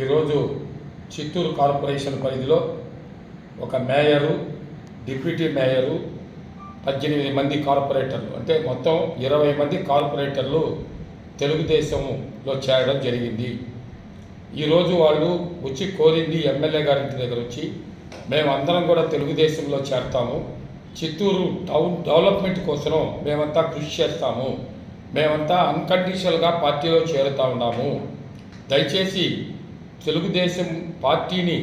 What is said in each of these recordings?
ఈరోజు చిత్తూరు కార్పొరేషన్ పరిధిలో ఒక మేయరు డిప్యూటీ మేయరు పద్దెనిమిది మంది కార్పొరేటర్లు అంటే మొత్తం ఇరవై మంది కార్పొరేటర్లు తెలుగుదేశంలో చేరడం జరిగింది. ఈరోజు వాళ్ళు వచ్చి కోరింది ఎమ్మెల్యే గారి ఇంటి దగ్గర వచ్చి మేమందరం కూడా తెలుగుదేశంలో చేరతాము. చిత్తూరు టౌన్ డెవలప్మెంట్ కోసం మేమంతా కృషి చేస్తాము. మేమంతా అన్కండిషనల్గా పార్టీలో చేరుతా ఉన్నాము. దయచేసి తెలుగుదేశం పార్టీని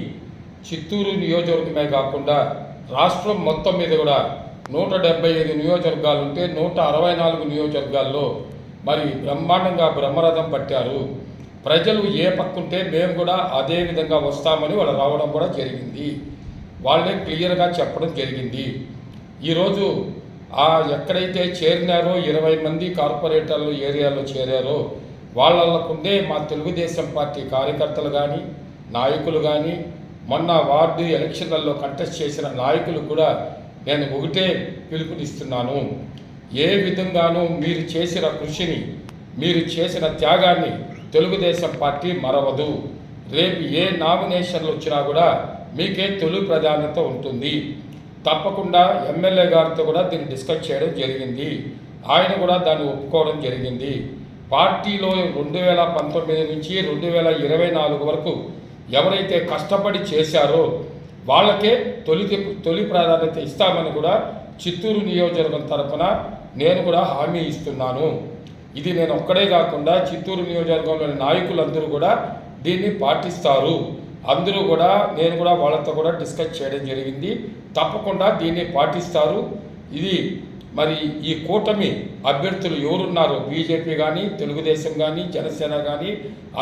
చిత్తూరు నియోజకవర్గమే కాకుండా రాష్ట్రం మొత్తం మీద కూడా నూట డెబ్బై ఐదు నియోజకవర్గాలు ఉంటే నూట అరవై నాలుగు నియోజకవర్గాల్లో మరి బ్రహ్మాండంగా బ్రహ్మరథం పట్టారు. ప్రజలు ఏ పక్కుంటే మేము కూడా అదే విధంగా వస్తామని వాళ్ళు రావడం కూడా జరిగింది. వాళ్ళే క్లియర్గా చెప్పడం జరిగింది. ఈరోజు ఆ ఎక్కడైతే చేరినారో ఇరవై మంది కార్పొరేటర్లు ఏరియాలో చేరారో వాళ్ళకుండే మా తెలుగుదేశం పార్టీ కార్యకర్తలు కానీ నాయకులు కానీ మొన్న వార్డు ఎలక్షన్లలో కంటెస్ట్ చేసిన నాయకులు కూడా నేను ఒకటే పిలుపునిస్తున్నాను. ఏ విధంగానూ మీరు చేసిన కృషిని మీరు చేసిన త్యాగాన్ని తెలుగుదేశం పార్టీ మరవదు. రేపు ఏ నామినేషన్లు వచ్చినా కూడా మీకే తొలి ప్రాధాన్యత ఉంటుంది. తప్పకుండా ఎమ్మెల్యే గారితో కూడా దీన్ని డిస్కస్ చేయడం జరిగింది. ఆయన కూడా దాన్ని ఒప్పుకోవడం జరిగింది. పార్టీలో రెండు వేల పంతొమ్మిది నుంచి రెండు వేల ఇరవై నాలుగు వరకు ఎవరైతే కష్టపడి చేశారో వాళ్ళకే తొలి తొలి ప్రాధాన్యత ఇస్తామని కూడా చిత్తూరు నియోజకవర్గం తరఫున నేను కూడా హామీ ఇస్తున్నాను. ఇది నేను ఒక్కడే కాకుండా చిత్తూరు నియోజకవర్గంలోని నాయకులందరూ కూడా దీన్ని పాటిస్తారు. అందరూ కూడా నేను కూడా వాళ్ళతో కూడా డిస్కస్ చేయడం జరిగింది. తప్పకుండా దీన్ని పాటిస్తారు. ఇది మరి ఈ కూటమి అభ్యర్థులు ఎవరున్నారో బీజేపీ కానీ తెలుగుదేశం కానీ జనసేన కానీ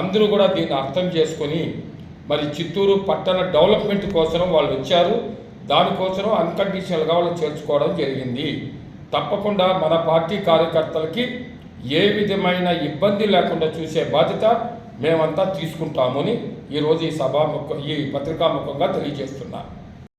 అందరూ కూడా దీన్ని అర్థం చేసుకొని మరి చిత్తూరు పట్టణ డెవలప్మెంట్ కోసం వాళ్ళు వచ్చారు. దానికోసం అన్కండిషనల్గా వాళ్ళు చేర్చుకోవడం జరిగింది. తప్పకుండా మన పార్టీ కార్యకర్తలకి ఏ విధమైన ఇబ్బంది లేకుండా చూసే బాధ్యత మేమంతా తీసుకుంటామని ఈరోజు ఈ సభాముఖ ఈ పత్రికాముఖంగా తెలియజేస్తున్నాను